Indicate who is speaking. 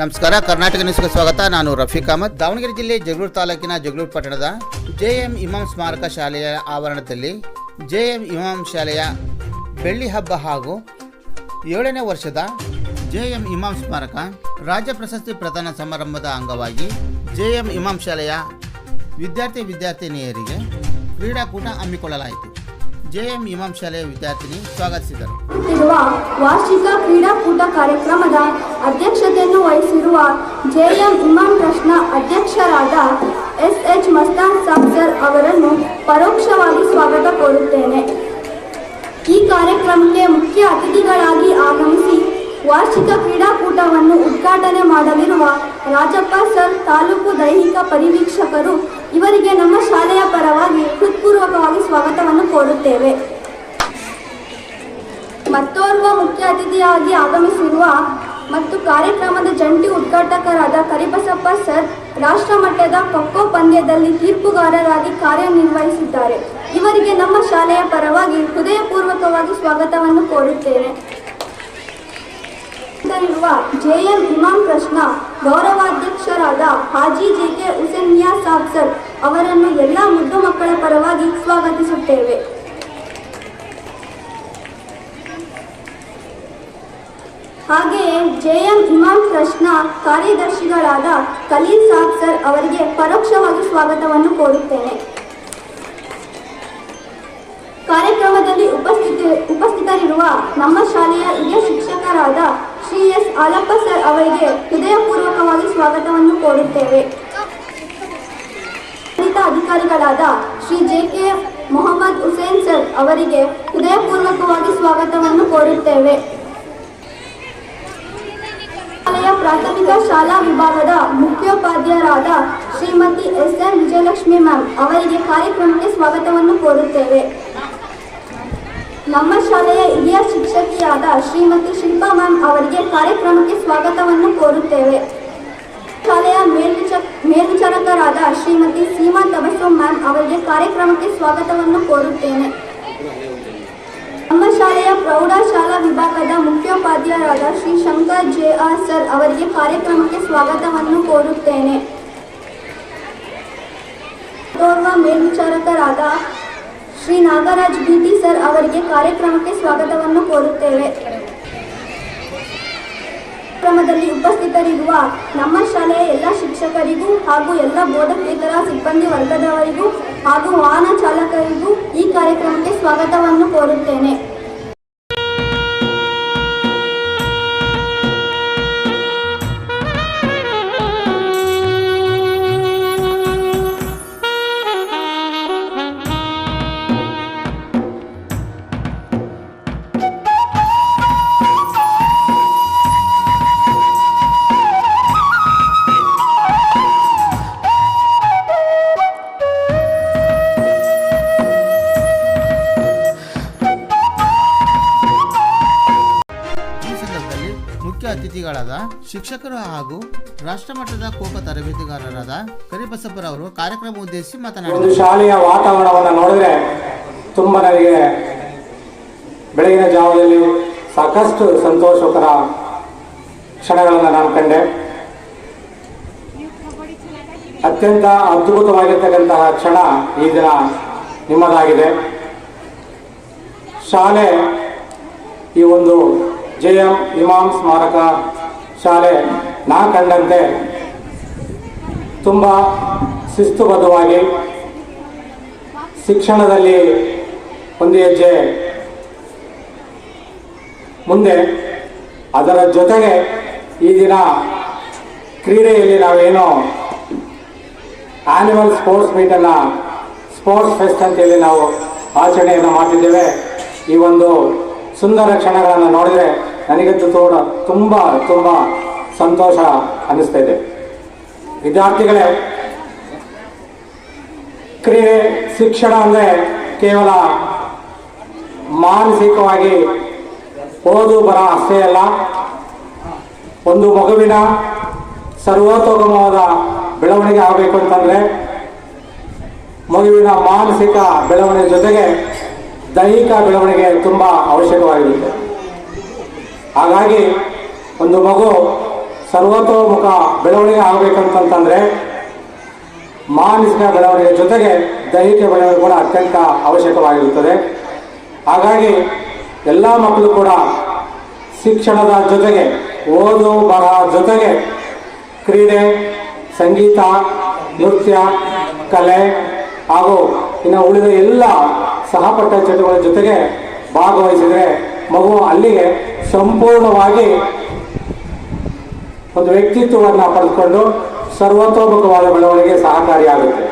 Speaker 1: ನಮಸ್ಕಾರ, ಕರ್ನಾಟಕ ನ್ಯೂಸ್ಗೆ ಸ್ವಾಗತ. ನಾನು ರಫೀಕ್ ಅಹಮದ್. ದಾವಣಗೆರೆ ಜಿಲ್ಲೆ ಜಗಳೂರು ತಾಲೂಕಿನ ಜಗಳೂರು ಪಟ್ಟಣದ ಜೆಎಂ ಇಮಾಮ್ ಸ್ಮಾರಕ ಶಾಲೆಯ ಆವರಣದಲ್ಲಿ ಜೆಎಂ ಇಮಾಮ್ ಶಾಲೆಯ ಬೆಳ್ಳಿ ಹಬ್ಬ ಹಾಗೂ ಏಳನೇ ವರ್ಷದ ಜೆಎಂ ಇಮಾಮ್ ಸ್ಮಾರಕ ರಾಜ್ಯ ಪ್ರಶಸ್ತಿ ಪ್ರದಾನ ಸಮಾರಂಭದ ಅಂಗವಾಗಿ ಜೆಎಂ ಇಮಾಮ್ ಶಾಲೆಯ ವಿದ್ಯಾರ್ಥಿ ವಿದ್ಯಾರ್ಥಿನಿಯರಿಗೆ ಕ್ರೀಡಾಕೂಟ ಹಮ್ಮಿಕೊಳ್ಳಲಾಯಿತು. ಜೆಎಂ ಇಮಾಂ ಶಾಲೆಯ ವಿದ್ಯಾರ್ಥಿನಿ ಸ್ವಾಗತಿಸಿದರು
Speaker 2: ವಾರ್ಷಿಕ ಕ್ರೀಡಾಕೂಟ ಕಾರ್ಯಕ್ರಮದ ಅಧ್ಯಕ್ಷತೆಯನ್ನು ವಹಿಸಿರುವ ಜೆಎಂ ಇಮಾಂ ಟ್ರಸ್ಟ್ನ ಅಧ್ಯಕ್ಷರಾದ ಎಸ್ ಎಚ್ ಮಸ್ತಾನ್ ಸಾಫ್ಜರ್ ಅವರನ್ನು ಪರೋಕ್ಷವಾಗಿ ಸ್ವಾಗತ ಕೋರುತ್ತೇನೆ. ಈ ಕಾರ್ಯಕ್ರಮಕ್ಕೆ ಮುಖ್ಯ ಅತಿಥಿಗಳಾಗಿ ಆಗಮಿಸಿ ವಾರ್ಷಿಕ ಕ್ರೀಡಾಕೂಟವನ್ನು ಉದ್ಘಾಟನೆ ಮಾಡಲಿರುವ ರಾಜಪ್ಪ ಸರ್, ತಾಲೂಕು ದೈಹಿಕ ಪರಿವೀಕ್ಷಕರು ಇವರಿಗೆ ನಮ್ಮ ಶಾಲೆಯ ಪರವಾಗಿ ಹೃತ್ಪೂರ್ವಕವಾಗಿ ಸ್ವಾಗತವನ್ನು ಕೋರುತ್ತೇವೆ ಮತ್ತೋರ್ವ ಮುಖ್ಯ ಅತಿಥಿಯಾಗಿ ಆಗಮಿಸಿರುವ ಮತ್ತು ಕಾರ್ಯಕ್ರಮದ ಜಂಟಿ ಉದ್ಘಾಟಕರಾದ ಕರಿಬಸಪ್ಪ ಸರ್ ರಾಷ್ಟ್ರ ಮಟ್ಟದ ಖೋಖೋ ಪಂದ್ಯದಲ್ಲಿ ತೀರ್ಪುಗಾರರಾಗಿ ಕಾರ್ಯನಿರ್ವಹಿಸಿದ್ದಾರೆ. ಇವರಿಗೆ ನಮ್ಮ ಶಾಲೆಯ ಪರವಾಗಿ ಹೃದಯಪೂರ್ವಕವಾಗಿ ಸ್ವಾಗತವನ್ನು ಕೋರುತ್ತೇನೆ. ಇರುವ ಜೆಎಂ ಇಮಾಮ್ ಕೃಷ್ಣ, ಗೌರವಾಧ್ಯಕ್ಷರಾದ ಹಾಜಿ ಜೆ ಕೆ ಹುಸೇನ್ಯಾ ಸಾಬ್ ಸರ್ ಅವರನ್ನು ಎಲ್ಲ ಮುದ್ದು ಮಕ್ಕಳ ಪರವಾಗಿ ಸ್ವಾಗತಿಸುತ್ತೇವೆ. ಹಾಗೆಯೇ ಜೆಎಂ ಇಮಾಮ್ ಟ್ರಸ್ಟ್ನ ಕಾರ್ಯದರ್ಶಿಗಳಾದ ಖಲೀಲ್ ಸಾಬ್ ಸರ್ ಅವರಿಗೆ ಪರೋಕ್ಷವಾಗಿ ಸ್ವಾಗತವನ್ನು ಕೋರುತ್ತೇನೆ. ಕಾರ್ಯಕ್ರಮದಲ್ಲಿ ಉಪಸ್ಥಿತಿ, ಉಪಸ್ಥಿತರಿರುವ ನಮ್ಮ ಶಾಲೆಯ ಹಿರಿಯ ಶಿಕ್ಷಕರಾದ ಶ್ರೀ ಎಸ್ ಆಲಪ್ಪ ಸರ್ ಅವರಿಗೆ ಹೃದಯಪೂರ್ವಕವಾಗಿ ಸ್ವಾಗತವನ್ನು ಕೋರುತ್ತೇವೆ. ಆಡಳಿತ ಅಧಿಕಾರಿಗಳಾದ Shri J K Mohammed Hussain sir ಅವರಿಗೆ ಹೃದಯಪೂರ್ವಕವಾಗಿ ಸ್ವಾಗತವನ್ನು ಕೋರುತ್ತೇವೆ. ಪ್ರಾಥಮಿಕ ಶಾಲಾ ವಿಭಾಗದ ಮುಖ್ಯೋಪಾಧ್ಯಾಯರಾದ Shrimati S N Vijayalakshmi ma'am ಅವರಿಗೆ ಕಾರ್ಯಕ್ರಮಕ್ಕೆ ಸ್ವಾಗತವನ್ನು ಕೋರುತ್ತೇವೆ. ನಮ್ಮ ಶಾಲೆಯ ಹಿರಿಯ ಶಿಕ್ಷಕಿಯಾದ ಶ್ರೀಮತಿ ಶಿಲ್ಪಾ ಮ್ಯಾಮ್ ಅವರಿಗೆ ಕಾರ್ಯಕ್ರಮಕ್ಕೆ ಸ್ವಾಗತವನ್ನು ಕೋರುತ್ತೇವೆ. ಶಾಲೆಯ ಮೇಲ್ವಿಚ ಮೇಲ್ವಿಚಾರಕರಾದ ಶ್ರೀಮತಿ ಮ್ಯಾಮ್ ಅವರಿಗೆ ಕಾರ್ಯಕ್ರಮಕ್ಕೆ ಸ್ವಾಗತವನ್ನು ಕೋರುತ್ತೇನೆ. ನಮ್ಮ ಶಾಲೆಯ ಪ್ರೌಢಶಾಲಾ ವಿಭಾಗದ ಮುಖ್ಯೋಪಾಧ್ಯಾಯರಾದ Shri Shankar J R sir ಅವರಿಗೆ ಕಾರ್ಯಕ್ರಮಕ್ಕೆ ಸ್ವಾಗತವನ್ನು ಕೋರುತ್ತೇನೆ. ಓರ್ವ ಮೇಲ್ವಿಚಾರಕರಾದ ಶ್ರೀ ನಾಗರಾಜ್ ಬಿಟಿ ಸರ್ ಅವರಿಗೆ ಕಾರ್ಯಕ್ರಮಕ್ಕೆ ಸ್ವಾಗತವನ್ನು ಕೋರುತ್ತೇವೆ. ಕಾರ್ಯಕ್ರಮದಲ್ಲಿ ಉಪಸ್ಥಿತರಿರುವ ನಮ್ಮ ಶಾಲೆಯ ಎಲ್ಲ ಶಿಕ್ಷಕರಿಗೂ ಹಾಗೂ ಎಲ್ಲ ಬೋಧಕೇತರ ಸಿಬ್ಬಂದಿ ವರ್ಗದವರಿಗೂ ಹಾಗೂ ವಾಹನ ಚಾಲಕರಿಗೂ ಈ ಕಾರ್ಯಕ್ರಮಕ್ಕೆ ಸ್ವಾಗತವನ್ನು ಕೋರುತ್ತೇನೆ.
Speaker 1: ಅತಿಥಿಗಳಾದ ಶಿಕ್ಷಕರು ಹಾಗೂ ರಾಷ್ಟ್ರಮಟ್ಟದ ತರಬೇತಿಗಾರರಾದ ಕರಿಬಸಪ್ಪರವರು ಕಾರ್ಯಕ್ರಮ ಉದ್ದೇಶಿಸಿ ಮಾತನಾಡಿದರು.
Speaker 3: ಶಾಲೆಯ ವಾತಾವರಣವನ್ನು ನೋಡಿದ್ರೆ ತುಂಬ ನನಗೆ ಬೆಳಗಿನ ಜಾವದಲ್ಲಿ ಸಾಕಷ್ಟು ಸಂತೋಷಕರ ಕ್ಷಣಗಳನ್ನು ನಾನು ಕಂಡೆ. ಅತ್ಯಂತ ಅದ್ಭುತವಾಗಿರ್ತಕ್ಕಂತಹ ಕ್ಷಣ ಈ ದಿನ ನಿಮ್ಮದಾಗಿದೆ. ಶಾಲೆ ಈ ಒಂದು ಜೆ ಎಂ ಇಮಾಮ್ ಸ್ಮಾರಕ ಶಾಲೆ ನಾ ಕಂಡಂತೆ ತುಂಬ ಶಿಸ್ತುಬದ್ಧವಾಗಿ ಶಿಕ್ಷಣದಲ್ಲಿ ಒಂದು ಹೆಜ್ಜೆ ಮುಂದೆ. ಅದರ ಜೊತೆಗೆ ಈ ದಿನ ಕ್ರೀಡೆಯಲ್ಲಿ ನಾವೇನು ಆ್ಯನಿಮಲ್ ಸ್ಪೋರ್ಟ್ಸ್ ಮೀಟನ್ನು ಸ್ಪೋರ್ಟ್ಸ್ ಫೆಸ್ಟ್ ಅಂತೇಳಿ ನಾವು ಆಚರಣೆಯನ್ನು ಮಾಡಿದ್ದೇವೆ ಈ ಒಂದು ಸುಂದರ ಕ್ಷಣಗಳನ್ನು ನೋಡಿದರೆ ನನಗಂತೂ ತೋಡ ತುಂಬ ತುಂಬ ಸಂತೋಷ ಅನ್ನಿಸ್ತಾ ಇದೆ. ವಿದ್ಯಾರ್ಥಿಗಳೇ, ಕ್ರೀಡೆ ಶಿಕ್ಷಣ ಅಂದರೆ ಕೇವಲ ಮಾನಸಿಕವಾಗಿ ಓದು ಬರ ಅಷ್ಟೇ ಅಲ್ಲ, ಒಂದು ಮಗುವಿನ ಸರ್ವೋತ್ತಮವಾದ ಬೆಳವಣಿಗೆ ಆಗಬೇಕು ಅಂತಂದರೆ ಮಗುವಿನ ಮಾನಸಿಕ ಬೆಳವಣಿಗೆ ಜೊತೆಗೆ ದೈಹಿಕ ಬೆಳವಣಿಗೆ ತುಂಬ ಅವಶ್ಯಕವಾಗಿರುತ್ತೆ. ಹಾಗಾಗಿ ಒಂದು ಮಗು ಸರ್ವತೋಮುಖ ಬೆಳವಣಿಗೆ ಆಗಬೇಕಂತಂತಂದ್ರೆ ಮಾನಸಿಕ ಬೆಳವಣಿಗೆ ಜೊತೆಗೆ ದೈಹಿಕ ಬೆಳವಣಿಗೆ ಕೂಡ ಅತ್ಯಂತ ಅವಶ್ಯಕವಾಗಿರುತ್ತದೆ. ಹಾಗಾಗಿ ಎಲ್ಲ ಮಕ್ಕಳು ಕೂಡ ಶಿಕ್ಷಣದ ಜೊತೆಗೆ ಓದು ಬರಹ ಜೊತೆಗೆ ಕ್ರೀಡೆ, ಸಂಗೀತ, ನೃತ್ಯ, ಕಲೆ ಹಾಗೂ ಇನ್ನು ಉಳಿದ ಎಲ್ಲ ಸಹಪಠ್ಯ ಚಟುವಟಿಕೆಗಳ ಜೊತೆಗೆ ಭಾಗವಹಿಸಿದರೆ ಮಗು ಅಲ್ಲಿಗೆ ಸಂಪೂರ್ಣವಾಗಿ ಒಂದು ವ್ಯಕ್ತಿತ್ವವನ್ನು ಪಡೆದುಕೊಂಡು ಸರ್ವತೋಮುಖವಾದ ಬೆಳವಣಿಗೆ ಸಹಕಾರಿಯಾಗುತ್ತೆ.